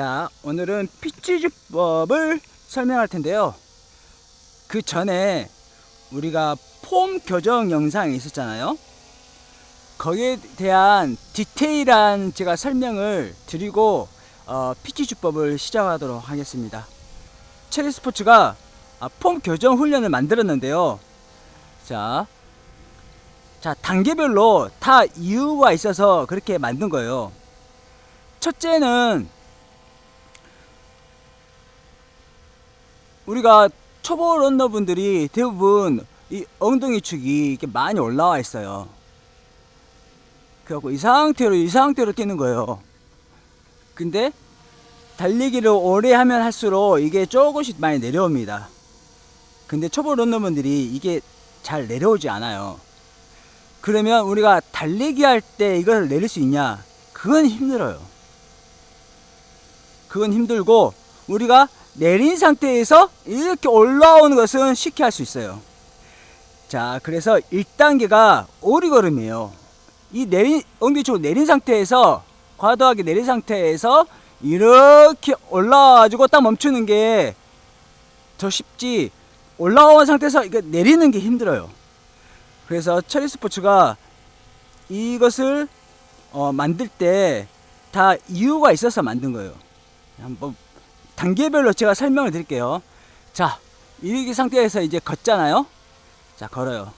자, 오늘은 피치주법을 설명할 텐데요. 그 전에 우리가 폼 교정 영상이 있었잖아요. 거기에 대한 디테일한 제가 설명을 드리고 어, 피치주법을 시작하도록 하겠습니다. 체리 스포츠가 아, 폼 교정 훈련을 만들었는데요. 자, 자 단계별로 다 이유가 있어서 그렇게 만든 거예요. 첫째는 우리가 초보 런너분들이 대부분 이 엉덩이 축이 이렇게 많이 올라와 있어요. 그래갖고 이 상태로 이 상태로 뛰는 거예요. 근데 달리기를 오래 하면 할수록 이게 조금씩 많이 내려옵니다. 근데 초보 런너분들이 이게 잘 내려오지 않아요. 그러면 우리가 달리기 할 때 이걸 내릴 수 있냐? 그건 힘들어요. 그건 힘들고 우리가 내린 상태에서 이렇게 올라오는 것은 쉽게 할 수 있어요. 자, 그래서 1단계가 오리걸음이에요. 이 내린, 엉덩이 내린 상태에서, 과도하게 내린 상태에서 이렇게 올라와가지고 딱 멈추는 게 더 쉽지, 올라온 상태에서 내리는 게 힘들어요. 그래서 체리 스포츠가 이것을 어, 만들 때 다 이유가 있어서 만든 거예요. 한번 단계별로 제가 설명을 드릴게요. 자, 이 상태에서 이제 걷잖아요. 자, 걸어요.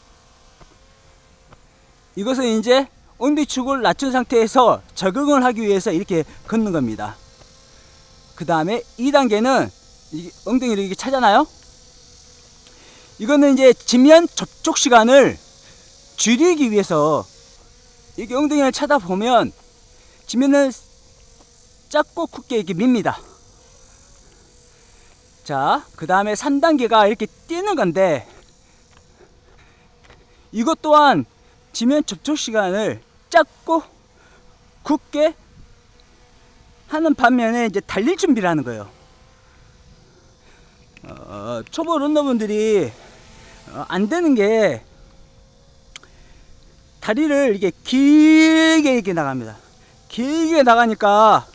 이것은 이제 엉덩이축을 낮춘 상태에서 적응을 하기 위해서 이렇게 걷는 겁니다. 그 다음에 2단계는 엉덩이를 이렇게 차잖아요. 이거는 이제 지면 접촉 시간을 줄이기 위해서 이렇게 엉덩이를 차다 보면 지면을 작고 굵게 이렇게 밉니다. 자, 그 다음에 3단계가 이렇게 뛰는 건데, 이것 또한 지면 접촉 시간을 짧고 굵게 하는 반면에 이제 달릴 준비를 하는 거예요. 어, 초보 런너분들이 어, 안 되는 게 다리를 이게 길게 이렇게 나갑니다. 길게 나가니까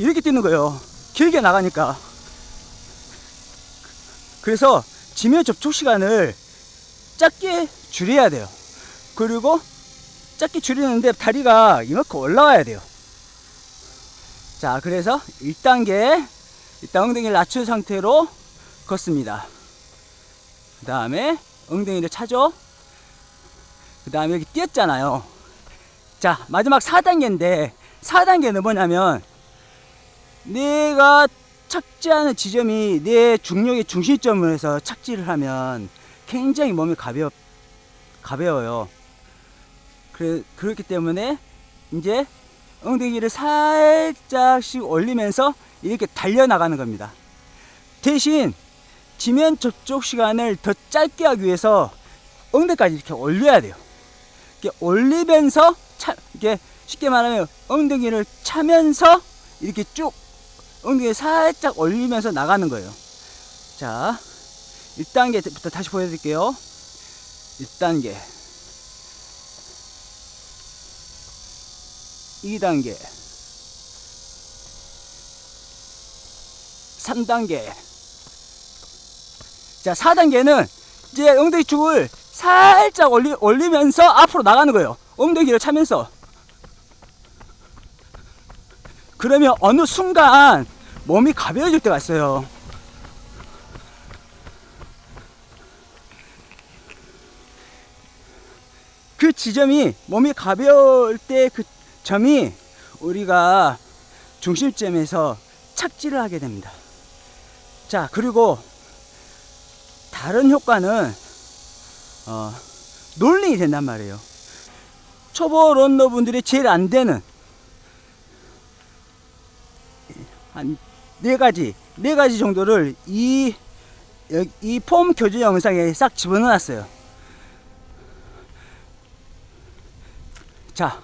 이렇게 뛰는 거예요. 길게 나가니까. 그래서 지면 접촉 시간을 짧게 줄여야 돼요. 그리고 짧게 줄이는데 다리가 이만큼 올라와야 돼요. 자, 그래서 1단계, 일단 엉덩이를 낮춘 상태로 걷습니다. 그 다음에 엉덩이를 차죠. 그 다음에 여기 뛰었잖아요. 자, 마지막 4단계인데, 4단계는 뭐냐면, 내가 착지하는 지점이 내 중력의 중심점을 해서 착지를 하면 굉장히 몸이 가벼, 가벼워요. 그래, 그렇기 때문에 이제 엉덩이를 살짝씩 올리면서 이렇게 달려나가는 겁니다. 대신 지면 접촉 시간을 더 짧게 하기 위해서 엉덩이까지 이렇게 올려야 돼요. 이렇게 올리면서 차, 이렇게 쉽게 말하면 엉덩이를 차면서 이렇게 쭉 엉덩이 살짝 올리면서 나가는 거예요. 자, 1단계부터 다시 보여드릴게요. 1단계. 2단계. 3단계. 자, 4단계는 이제 엉덩이 축을 살짝 올리, 올리면서 앞으로 나가는 거예요. 엉덩이를 차면서. 그러면 어느 순간 몸이 가벼워질 때가 있어요. 그 지점이 몸이 가벼울 때 그 점이 우리가 중심점에서 착지를 하게 됩니다. 자, 그리고 다른 효과는 어, 롤링이 된단 말이에요. 초보 런너분들이 제일 안 되는 한 네 가지, 네 가지 정도를 이, 이 폼 교재 영상에 싹 집어넣었어요. 자,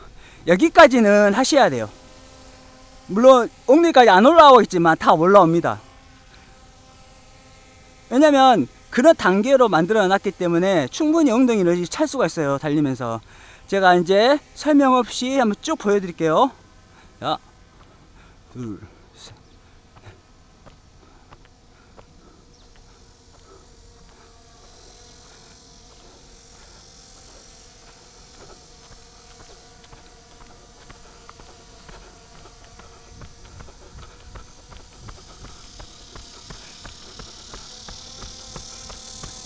여기까지는 하셔야 돼요. 물론, 엉덩이까지 안 올라오겠지만 다 올라옵니다. 왜냐면, 그런 단계로 만들어 놨기 때문에 충분히 엉덩이를 찰 수가 있어요. 달리면서. 제가 이제 설명 없이 한번 쭉 보여드릴게요. 하나, 둘, 셋.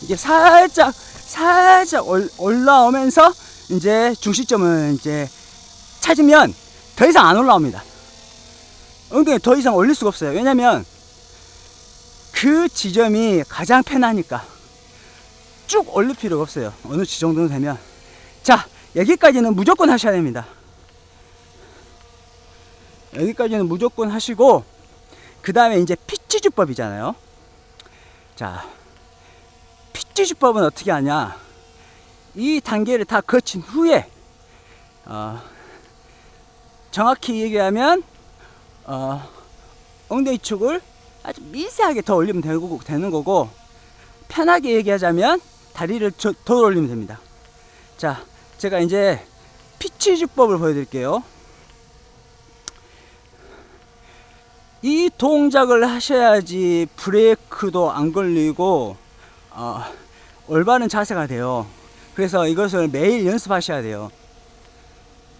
이게 살짝 살짝 올, 올라오면서 이제 중시점을 이제 찾으면 더 이상 안 올라옵니다. 엉덩이 더 이상 올릴 수가 없어요. 왜냐면 그 지점이 가장 편하니까 쭉 올릴 필요가 없어요. 어느 지점 정도 되면 자 여기까지는 무조건 하셔야 됩니다. 여기까지는 무조건 하시고 그 다음에 이제 피치주법이잖아요. 자 피치주법은 어떻게 하냐? 이 단계를 다 거친 후에 어, 정확히 얘기하면 어, 엉덩이 축을 아주 미세하게 더 올리면 되고, 되는 거고 편하게 얘기하자면 다리를 저, 더 올리면 됩니다. 자, 제가 이제 피치 주법을 보여드릴게요. 이 동작을 하셔야지 브레이크도 안 걸리고 어, 올바른 자세가 돼요. 그래서 이것을 매일 연습하셔야 돼요.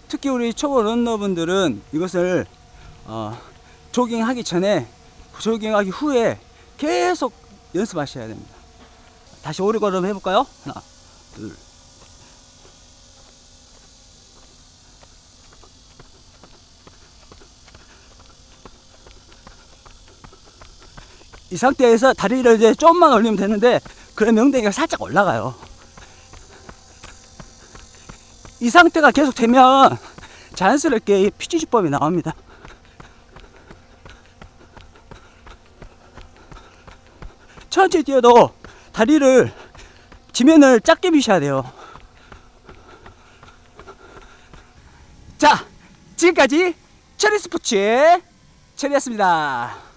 특히 우리 초보 런너분들은 이것을 어, 조깅하기 전에 조깅하기 후에 계속 연습하셔야 됩니다. 다시 오리걸음 해볼까요? 하나, 둘. 이 상태에서 다리를 이제 좀만 올리면 되는데 그러면 엉덩이가 살짝 올라가요. 이 상태가 계속 되면 자연스럽게 이 피지주법이 나옵니다. 천천히 뛰어도 다리를 지면을 작게 미셔야 돼요. 자, 지금까지 체리 스포츠의 체리였습니다.